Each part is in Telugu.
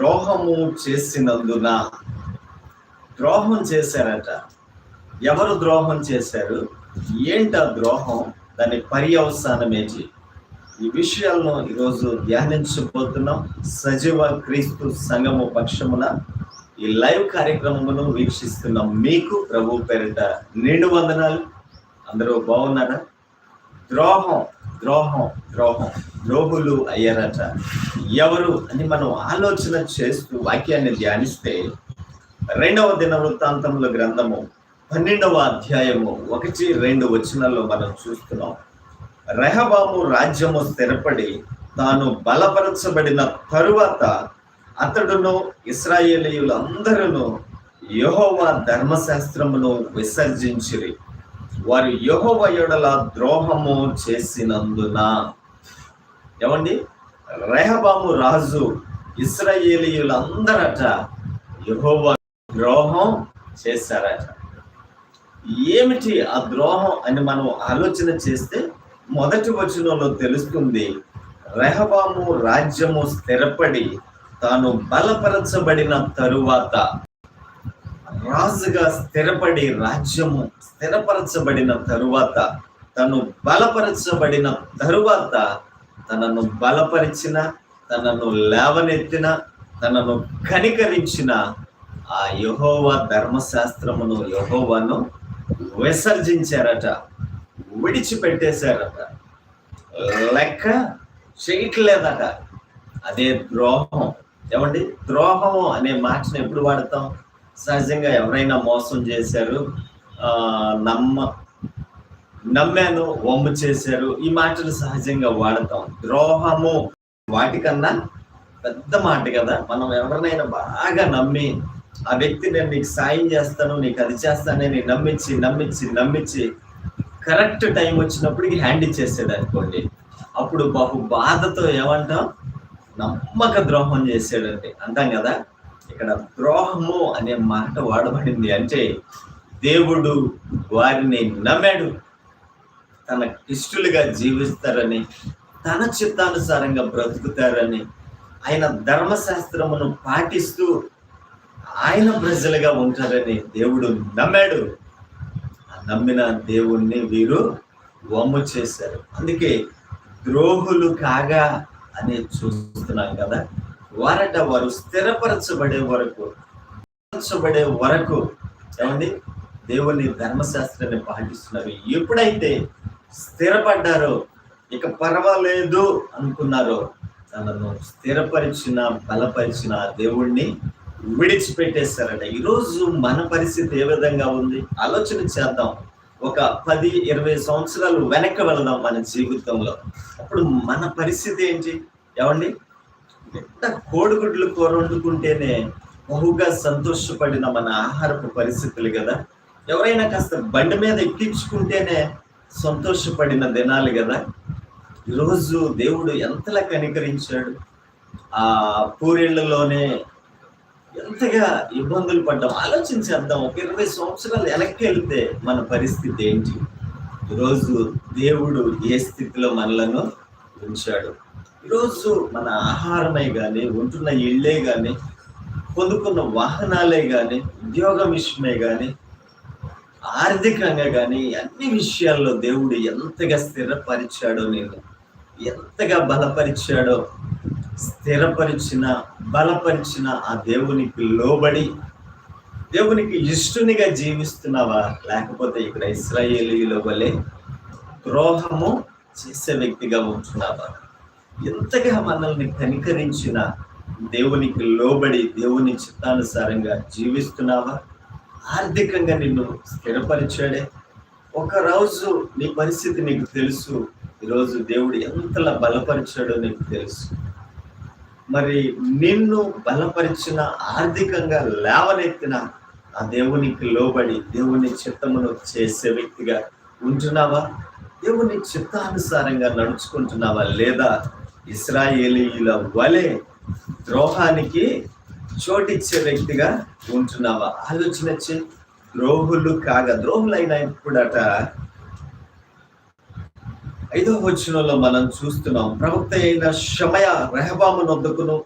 ద్రోహము చేసినందున ద్రోహం చేశారట. ఎవరు ద్రోహం చేశారు? ఏంట ద్రోహం? దాని పర్యవసానం ఏంటి ఈ విషయాలను ఈరోజు ధ్యానించబోతున్నాం. సజీవ క్రీస్తు సంఘము పక్షమున ఈ లైవ్ కార్యక్రమమును వీక్షిస్తున్న మీకు ప్రభు పేరిట నిండు వందనాలు. అందరూ బాగున్నారా? ద్రోహం ద్రోహం ద్రోహం. ద్రోహులు అయ్యారట. ఎవరు అని మనం ఆలోచన చేస్తూ వాక్యాన్ని ధ్యానిస్తే రెండవ దిన వృత్తాంతముల గ్రంథము పన్నెండవ అధ్యాయము ఒకటి రెండు వచనాల్లో మనం చూస్తున్నాం. రెహబాము రాజ్యము స్థిరపడి తాను బలపరచబడిన తరువాత అతడును ఇస్రాయేలీయులందరూ యహోవా ధర్మశాస్త్రమును విసర్జించిరి. వారు యెహోవా యొడల ద్రోహము చేసినందున. ఏమండి? రెహబాము రాజు ఇస్రాయేలీయులందరట యహోవ ద్రోహం చేశారట. ఏమిటి ఆ ద్రోహం అని మనం ఆలోచన చేస్తే మొదటి వచనంలో తెలుస్తుంది రెహబాము రాజ్యము స్థిరపడి తాను బలపరచబడిన తరువాత రాజుగా స్థిరపడి రాజ్యము స్థిరపరచబడిన తరువాత తను బలపరచబడిన తరువాత తనను బలపరిచిన తనను లేవనెత్తిన తనను కనికరించిన ఆ యహోవా ధర్మశాస్త్రమును యహోవాను విసర్జించారట విడిచిపెట్టేశారట. లెక్క చేయట్లేదట. అదే ద్రోహం. ఏమండి? ద్రోహము అనే మాటను ఎప్పుడు వాడతాం? సహజంగా ఎవరైనా మోసం చేశారు నమ్మ నమ్మాను వమ్ము చేశారు ఈ మాటలు సహజంగా వాడతాం. ద్రోహము వాటికన్నా పెద్ద మాట కదా. మనం ఎవరినైనా బాగా నమ్మి ఆ వ్యక్తి నేను నీకు సాయం చేస్తాను నీకు అది చేస్తానని నమ్మించి నమ్మించి నమ్మించి కరెక్ట్ టైం వచ్చినప్పటికి హ్యాండ్ ఇచ్చేసాడు అనుకోండి. అప్పుడు బహు బాధతో ఏమంటాం? నమ్మక ద్రోహం చేసాడండి అంటాం కదా. ఇక్కడ ద్రోహము అనే మాట వాడబడింది అంటే దేవుడు వారిని నమ్మాడు. తన ఇష్టలుగా జీవిస్తారని తన చిత్తానుసారంగా బ్రతుకుతారని ఆయన ధర్మశాస్త్రమును పాటిస్తూ ఆయన ప్రజలుగా ఉంటారని దేవుడు నమ్మాడు. ఆ నమ్మిన దేవుణ్ణి వీరు వమ్ము చేశారు. అందుకే ద్రోహులు కాగా అని చూస్తున్నాం కదా. వారట వారు స్థిరపరచబడే వరకు స్థిరపరచబడే వరకు ఏమండి? దేవుని ధర్మశాస్త్రాన్ని పాటిస్తున్నారు. ఎప్పుడైతే స్థిరపడ్డారో ఇక పర్వాలేదు అనుకున్నారో తనను స్థిరపరిచిన బలపరిచిన దేవుణ్ణి విడిచిపెట్టేశారట. ఈరోజు మన పరిస్థితి ఏ విధంగా ఉంది? ఆలోచన చేద్దాం. ఒక పది ఇరవై సంవత్సరాలు వెనక్కి వెళదాం మన జీవితంలో. అప్పుడు మన పరిస్థితి ఏంటి? ఏమండి? ఎంత కోడిగుడ్లు కూర వండుకుంటేనే బహుగా సంతోషపడిన మన ఆహారపు పరిస్థితులు కదా. ఎవరైనా కాస్త బండి మీద ఎక్కించుకుంటేనే సంతోషపడిన దినాలు కదా. ఈరోజు దేవుడు ఎంతలా కనికరించాడు. ఆ పూరేళ్ళలోనే ఎంతగా ఇబ్బందులు పడ్డాం. ఆలోచించేద్దాం. ఒక ఇరవై సంవత్సరాలు వెనక్కి వెళ్తే మన పరిస్థితి ఏంటి? ఈరోజు దేవుడు ఏ స్థితిలో మనలను ఉంచాడు? ఈరోజు మన ఆహారమే కానీ ఉంటున్న ఇళ్ళే కానీ పొందుకున్న వాహనాలే కానీ ఉద్యోగం విషయమే కానీ ఆర్థికంగా కానీ అన్ని విషయాల్లో దేవుడు ఎంతగా స్థిరపరిచాడో నేను ఎంతగా బలపరిచాడో స్థిరపరిచిన బలపరిచిన ఆ దేవునికి లోబడి దేవునికి ఇష్టునిగా జీవిస్తున్నావా? లేకపోతే ఇక్కడ ఇస్రాయేలీలో వలె ద్రోహము చేసే వ్యక్తిగా ఉంటున్నావా? ఎంతగా మనల్ని కనికరించిన దేవునికి లోబడి దేవుని చిత్తానుసారంగా జీవిస్తున్నావా? ఆర్థికంగా నిన్ను స్థిరపరిచాడే. ఒక రోజు నీ పరిస్థితి నీకు తెలుసు. ఈరోజు దేవుడు ఎంతలా బలపరిచాడో నీకు తెలుసు. మరి నిన్ను బలపరిచిన ఆర్థికంగా లేవనెత్తిన ఆ దేవునికి లోబడి దేవుని చిత్తమును చేసే వ్యక్తిగా ఉంటున్నావా? దేవుని చిత్తానుసారంగా నడుచుకుంటున్నావా లేదా? ఇస్రాయేలీల వలె ద్రోహానికి చోటిచ్చే వ్యక్తిగా ఉంటున్నావా? ఆలోచన చే ద్రోహులు కాగా ద్రోహులైన ఇప్పుడట ఐదో వచనంలో మనం చూస్తున్నాం ప్రవక్త అయిన షమయ రెహబాము నొద్దుకును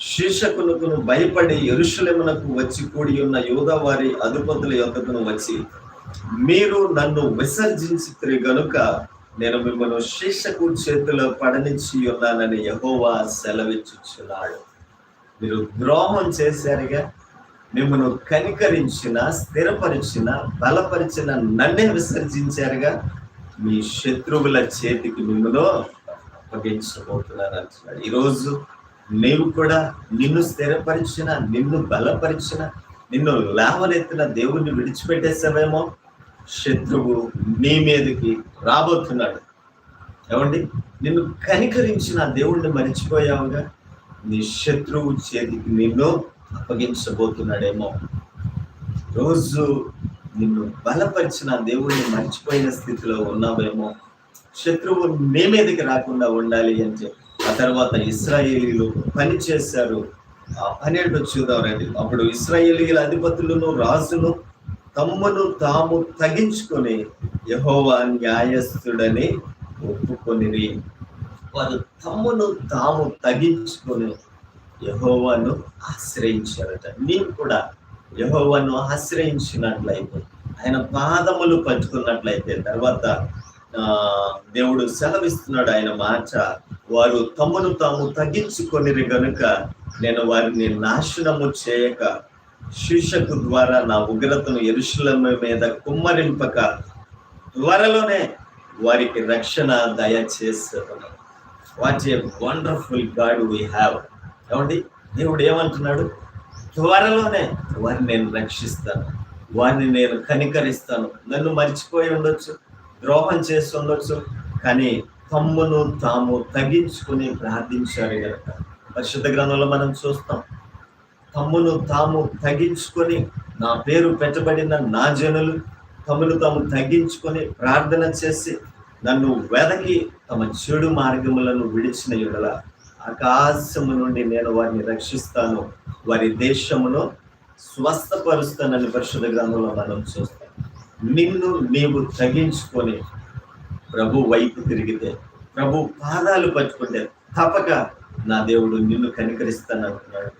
శీర్షకునకును భయపడి ఎరుషులమునకు వచ్చి కూడి ఉన్న యోధవారి అధిపతుల యొక్కకును వచ్చి మీరు నన్ను విసర్జించి గనుక నేను మిమ్మల్ని శిక్షకు చేతిలో పడనిచ్చి ఉన్నానని యహోవా సెలవిచ్చుచున్నాడు. మీరు ద్రోహం చేశారుగా మిమ్మల్ని కనికరించిన స్థిరపరిచిన బలపరిచిన నన్నే విసర్జించారుగా మీ శత్రువుల చేతికి మిమ్మల్ని అప్పగించబోతున్నాను అంటున్నాడు. ఈరోజు నీవు కూడా నిన్ను స్థిరపరిచిన నిన్ను బలపరిచిన నిన్ను లేవనెత్తిన దేవుణ్ణి విడిచిపెట్టేసావేమో శత్రువు నీ మీదకి రాబోతున్నాడు. ఏమండి? నిన్ను కనికరించిన దేవుణ్ణి మరిచిపోయావుగా? నీ శత్రువు చేతికి నిన్ను అప్పగించబోతున్నాడేమో. రోజు నిన్ను బలపరిచిన దేవుణ్ణి మర్చిపోయిన స్థితిలో ఉన్నావేమో. శత్రువు నీ మీదకి రాకుండా ఉండాలి అంటే ఆ తర్వాత ఇస్రాయేలీలు పని చేశారు. ఆ పన్నెండు చూద్దాం రండి. అప్పుడు ఇస్రాయేలీల అధిపతులను రాజును తమ్మును తాము తగించుకొని యహోవా న్యాయస్థుడని ఒప్పుకొని వారు తమ్మును తాము తగ్గించుకొని యహోవాను ఆశ్రయించారట. నీవు కూడా యహోవాను ఆశ్రయించినట్లయితే ఆయన పాదములు పంచుకున్నట్లయితే తర్వాత దేవుడు సెలవిస్తున్నాడు ఆయన మాట వారు తమ్మును తాము తగ్గించుకొని గనుక నేను వారిని నాశనము చేయక శీర్షకు ద్వారా నా ఉగ్రతను ఎరుశులమ్మ మీద కుమ్మరింపక త్వరలోనే వారికి రక్షణ దయచేస్తాను what a wonderful God we have ఏమండి? దేవుడు ఏమంటున్నాడు? త్వరలోనే వారిని నేను రక్షిస్తాను. వారిని నేను కనికరిస్తాను. నన్ను మర్చిపోయి ఉండొచ్చు ద్రోహం చేసి ఉండొచ్చు కానీ తమ్మును తాము తగ్గించుకుని ప్రార్థించారు కనుక పరిశుద్ధ గ్రంథంలో మనం చూస్తాం తమ్మును తాము తగ్గించుకొని నా పేరు పెట్టబడిన నా జనులు తమను తాము తగ్గించుకొని ప్రార్థన చేసి నన్ను వెదకి తమ చెడు మార్గములను విడిచిన ఎడల ఆకాశము నుండి నేను వారిని రక్షిస్తాను. వారి దేశమును స్వస్థపరుస్తానని పరిశుద్ధ గ్రంథంలో మనం చూస్తాం. నిన్ను నీవు తగ్గించుకొని ప్రభు వైపు తిరిగితే ప్రభు పాదాలు పట్టుకుంటే తప్పక నా దేవుడు నిన్ను కనికరిస్తానంటున్నాడు.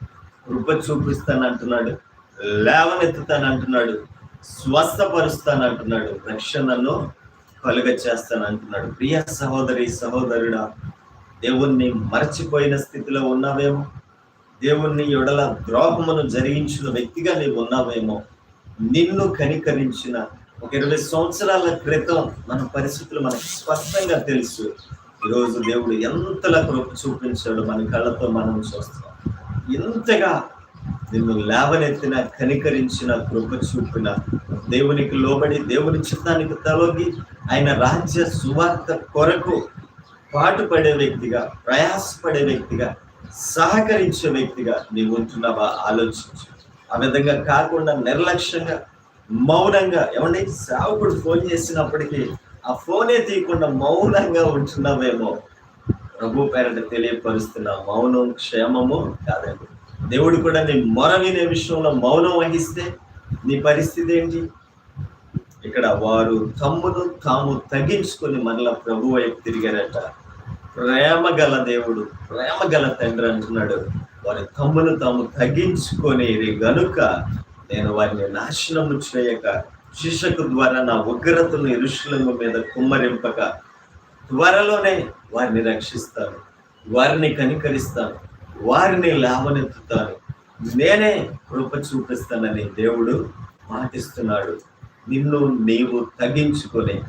కృప చూపిస్తాను అంటున్నాడు లేవనెత్తుతాను అంటున్నాడు స్వస్థపరుస్తాను అంటున్నాడు రక్షణను కలుగ చేస్తాను అంటున్నాడు ప్రియ సహోదరి సహోదరుడా దేవుణ్ణి మర్చిపోయిన స్థితిలో ఉన్నావేమో? దేవుణ్ణి ఎడల ద్రోహమును జరిగించిన వ్యక్తిగా నీవు ఉన్నావేమో? నిన్ను కనికరించిన ఒక ఇరవై సంవత్సరాల క్రితం మన పరిస్థితులు మనకు స్పష్టంగా తెలుసు. ఈరోజు దేవుడు ఎంతలా కృప చూపించాడు మన కళ్ళతో మనం చూస్తాం ఎంతగా నిన్ను లేవనెత్తిన కనికరించిన కృప చూపిన దేవునికి లోబడి దేవుని చిత్తానికి తలొగి ఆయన రాజ్య సువార్త కొరకు పాటుపడే వ్యక్తిగా ప్రయాసపడే వ్యక్తిగా సహకరించే వ్యక్తిగా నీవు ఉంటున్నావా? ఆలోచించు. ఆ విధంగా కాకుండా నిర్లక్ష్యంగా మౌనంగా ఏమంటే సేవకుడు ఫోన్ చేసినప్పటికీ ఆ ఫోనే తీయకుండా మౌనంగా ఉంటున్నావేమో? ప్రభు పేరట తెలియపరుస్తున్న మౌనం క్షేమము కాదండి దేవుడు కూడా నీ మొర వినే విషయంలో మౌనం వహిస్తే నీ పరిస్థితి ఏంటి? ఇక్కడ వారు తమ్మును తాము తగ్గించుకొని మరలా ప్రభు వైపు తిరిగారట. ప్రేమ గల దేవుడు ప్రేమ గల తండ్రి అంటున్నాడు. వారి తమ్మును తాము తగ్గించుకొని గనుక నేను వారిని నాశనము చేయక శిక్షకు ద్వారా నా ఉగ్రతను ఇరుషులము మీద కుమ్మరింపక త్వరలోనే వారిని రక్షిస్తాను వారిని కనికరిస్తాను వారిని లాభనెత్తుతాను నేనే కృప చూపిస్తానని దేవుడు మాటిస్తున్నాడు. నిన్ను నీవు తగ్గించుకొని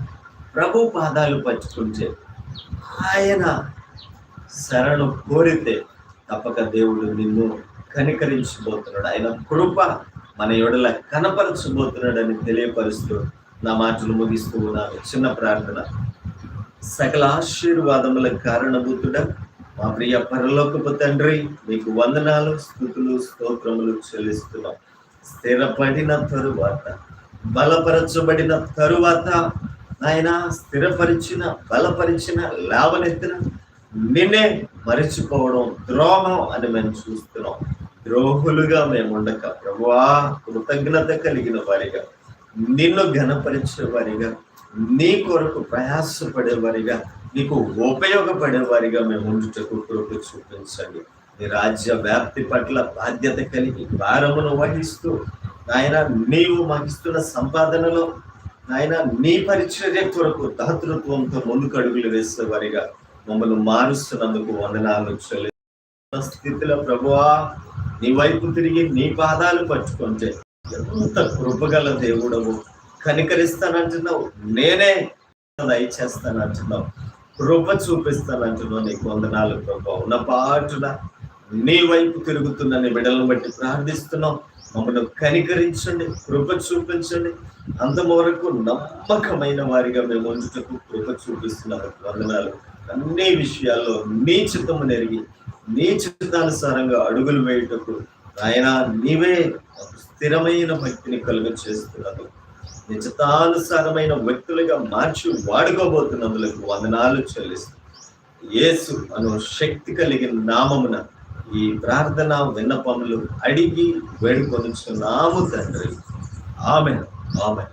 ప్రభు పాదాలు పంచుకుంటే ఆయన శరణు కోరితే తప్పక దేవుడు నిన్ను కనికరించబోతున్నాడు. ఆయన కృప మన ఎడల కనపరచబోతున్నాడని తెలియపరుస్తూ నా మాటలు ముగిస్తూ ఉన్నాను. చిన్న ప్రార్థన. సకల ఆశీర్వాదముల కారణభూతుడ మా ప్రియ పరలోకపు తండ్రి మీకు వందనాలు స్థుతులు స్తోత్రములు చెల్లిస్తున్నాం. స్థిరపడిన తరువాత బలపరచబడిన తరువాత ఆయన స్థిరపరిచిన బలపరిచిన లాభనెత్తిన నిన్నే మరిచిపోవడం ద్రోహం అని మేము చూస్తున్నాం. ద్రోహులుగా మేము ఉండక ప్రభువా కృతజ్ఞత కలిగిన వారిగా నిన్ను ఘనపరిచే వారిగా నీ కొరకు ప్రయాసపడే వారిగా నీకు ఉపయోగపడే వారిగా మేము ఉండుటకు కొరకు చూపించండి. నీ రాజ్య వ్యాప్తి పట్ల బాధ్యత కలిగి భారమును వహిస్తూ నాయన నీవు మహిస్తున్న సంపాదనలో నాయన నీ పరిచర్య కొరకు దాతృత్వంతో ముందుకు అడుగులు వేసే వారిగా మమ్మల్ని మారుస్తున్నందుకు వందనాలు చెల్లి స్థితిలో ప్రభువా నీ వైపు తిరిగి నీ పాదాలు పట్టుకుంటే ఎంత కృపగల దేవుడవు. కనికరిస్తానంటున్నావు. నేనే దయచేస్తానంటున్నావు కృప చూపిస్తానంటున్నావు నీకు వందనాలు ప్రభావ ఉన్న పాటున నీ వైపు తిరుగుతున్న నీ బిడ్డలను బట్టి ప్రార్థిస్తున్నాం మమ్మల్ని కనికరించండి కృప చూపించండి. అంతవరకు నమ్మకమైన వారిగా మేము ఉంచుటకు కృప చూపిస్తున్నారు వందనాలు. అన్ని విషయాల్లో నీ చిత్తము నెరిగి నీ చిత్తానుసారంగా అడుగులు వేయుటకు ఆయన నీవే స్థిరమైన భక్తిని కలుగ చేస్తున్నారు నిజతానుసారమైన వ్యక్తులుగా మార్చి వాడుకోబోతున్నందులకు వందనాలు చెల్లిస్తాం యేసు అను శక్తి కలిగిన నామమున ఈ ప్రార్థన విన్నపములు అడిగి వేడుకొనుచున్నాము తండ్రి. ఆమె ఆమె